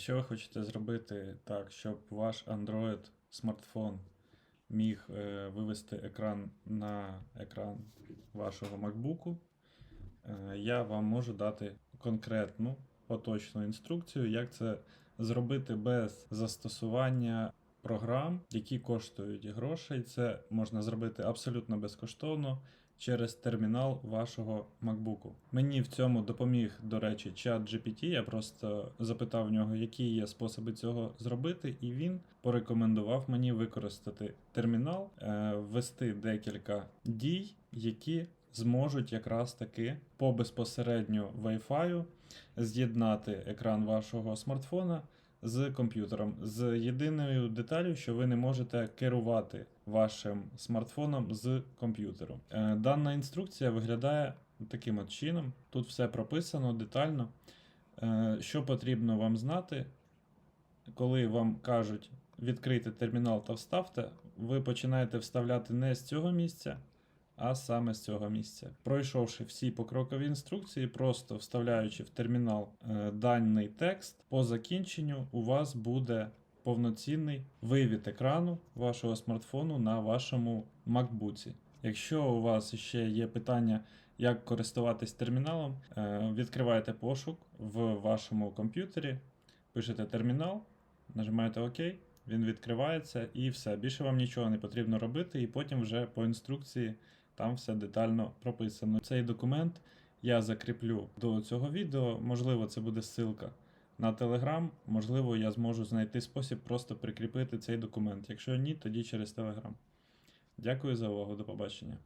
Якщо ви хочете зробити так, щоб ваш Android смартфон міг е, вивести екран на екран вашого MacBook, е, я вам можу дати конкретну поточну інструкцію, як це зробити без застосування програм, які коштують грошей. Це можна зробити абсолютно безкоштовно через термінал вашого MacBook. Мені в цьому допоміг, до речі, чат GPT. Я просто запитав в нього, які є способи цього зробити, і він порекомендував мені використати термінал, е, ввести декілька дій, які зможуть якраз таки по безпосередньо Wi-Fi з'єднати екран вашого смартфона з комп'ютером з єдиною деталю, що ви не можете керувати вашим смартфоном з комп'ютеру. Е, Дана інструкція виглядає таким от чином. Тут все прописано детально. Е, Що потрібно вам знати, коли вам кажуть відкрити термінал та вставте, ви починаєте вставляти не з цього місця, а саме з цього місця. Пройшовши всі покрокові інструкції, просто вставляючи в термінал е, даний текст, по закінченню у вас буде повноцінний вивід екрану вашого смартфону на вашому MacBook. Якщо у вас ще є питання, як користуватись терміналом, е, відкриваєте пошук в вашому комп'ютері, пишете термінал, нажимаєте ОК, він відкривається і все. Більше вам нічого не потрібно робити, і потім вже по інструкції там все детально прописано. Цей документ я закріплю до цього відео. Можливо, це буде ссылка на Telegram. Можливо, я зможу знайти спосіб просто прикріпити цей документ. Якщо ні, тоді через Telegram. Дякую за увагу, до побачення.